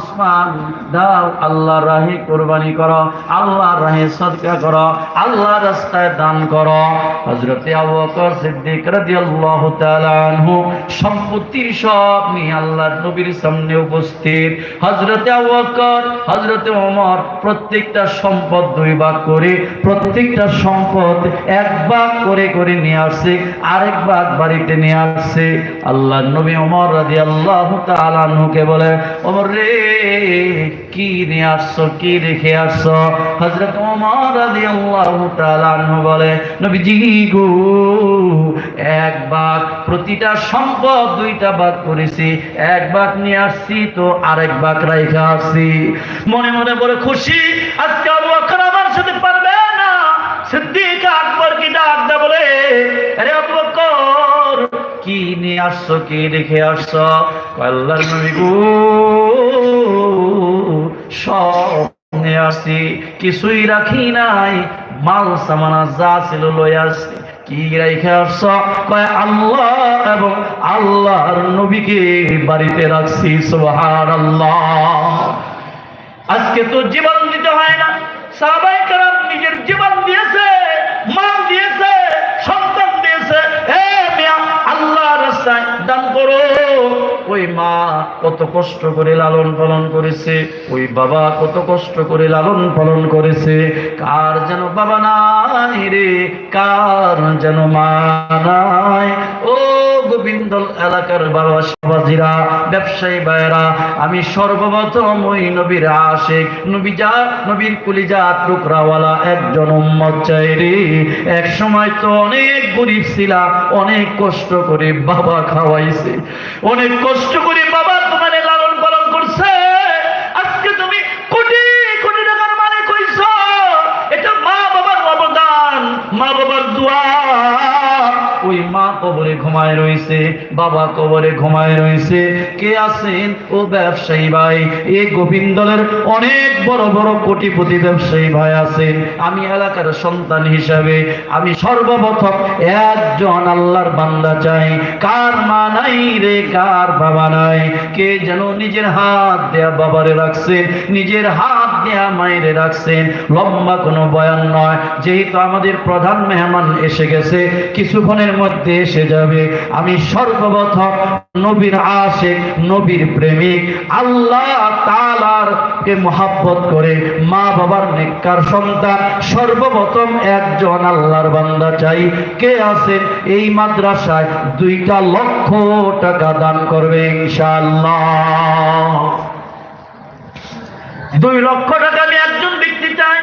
উসমান, দাও আল্লাহর রাহে কোরবানি করো, আল্লাহর রাহে সদকা করো, আল্লাহর রাস্তায় দান করো। হযরতে আবু বকর সিদ্দিক রাদিয়াল্লাহু তাআলা আনহু সম্পত্তির সব নিয়ে আল্লাহর নবীর সামনে উপস্থিত। হযরতে আবু বকর, হযরতে ওমর, প্রত্যেকটা সম্পদ দুই ভাগ করে, প্রত্যেকটা সম্পদ এক ভাগ করে করে নিয়ে আসছে, আরেক ভাগ বাড়িতে নিয়ে আসছে। আল্লাহ নবী ওমর রাদিয়াল্লাহু তাআলা আনহুকে বলে, ওমর রে, কি নিয়ে আসছো, কি রেখে আসছো? হযরত ওমর রাদিয়াল্লাহু তাআলা আনহু বলে, নবীজি গো, এক ভাগ প্রতিটা সম্পদ দুইটা ভাগ করেছি, এক ভাগ নিয়ে আসছি তো আরেক ভাগ রাইখা আসছি। মনে মনে বলে খুশি, আজকে আমার সাথে পারবে না? সিদ্দিক আকবর কি ডাক আসছো, কি রেখে আসছো? কয় আল্লাহর নবী গো সব নিয়ে আসছি, কিছুই রাখি নাই। মাল, সামানা যা ছিল লই আসছি। কি আসছ? কয়, আল্লাহ এবং আল্লাহর নবীকে বাড়িতে রাখছি, সুবহানাল্লাহ। আজকে তো জীবন দিতে হয় না। সাহাবাই কারাম নিজের জীবন দিয়েছে। ওই মা কত কষ্ট করে লালন পালন করেছে, ওই বাবা কত কষ্ট করে লালন পালন করেছে, কার যেন বাবা নাই রে, কার যেন মা নাই? গোবিন্দ এলাকার বাবা ব্যবসায়ী ভাইরা আমি সর্বপ্রথম ওই নবীর আশেক, নবী যা, নবীর কুলিজা টুকরাওয়ালা একজন উম্মত চাইরি। এক সময় তো অনেক গরিব ছিলাম, অনেক কষ্ট করে বাবা খাওয়াইছে, অনেক কষ্ট করে বাবা ওই মা কবরে ঘুমায় রয়েছে বাবা কবরে ঘুমায় রয়েছে কে আছেন? ও ব্যবসায়ী ভাই। এই গোবিন্দলের অনেক বড় বড় কোটিপতি ব্যবসায়ী ভাই আছেন। আমি এলাকার সন্তান হিসাবে আমি সর্বপ্রথম একজন আল্লাহর বান্দা চাই। কার মা নাই রে, কার বাবা নাই? কে যেন নিজের হাত দেয়া বাবারে রাখছে, নিজের হাত দেয়া মায়েরে রাখছেন। লম্বা কোনো বয়ান নয়। যেহেতু আমাদের প্রধান মেহমান এসে গেছে, কিছুক্ষণের মধ্যে এসে যাবে। আমি সর্বপ্রথম নবীর আশেক, নবীর প্রেমিক। আল্লাহ তালার কে মহাব্বত করে মা বাবার নেককার সন্তান, সর্বপ্রথম একজন আল্লাহর বান্দা চাই। কে আছেন? এই মাদ্রাসায় দুইটা লক্ষ টাকা দান করবে ইনশাআল্লাহ। দুই লক্ষ টাকা আমি একজন ব্যক্তি চাই।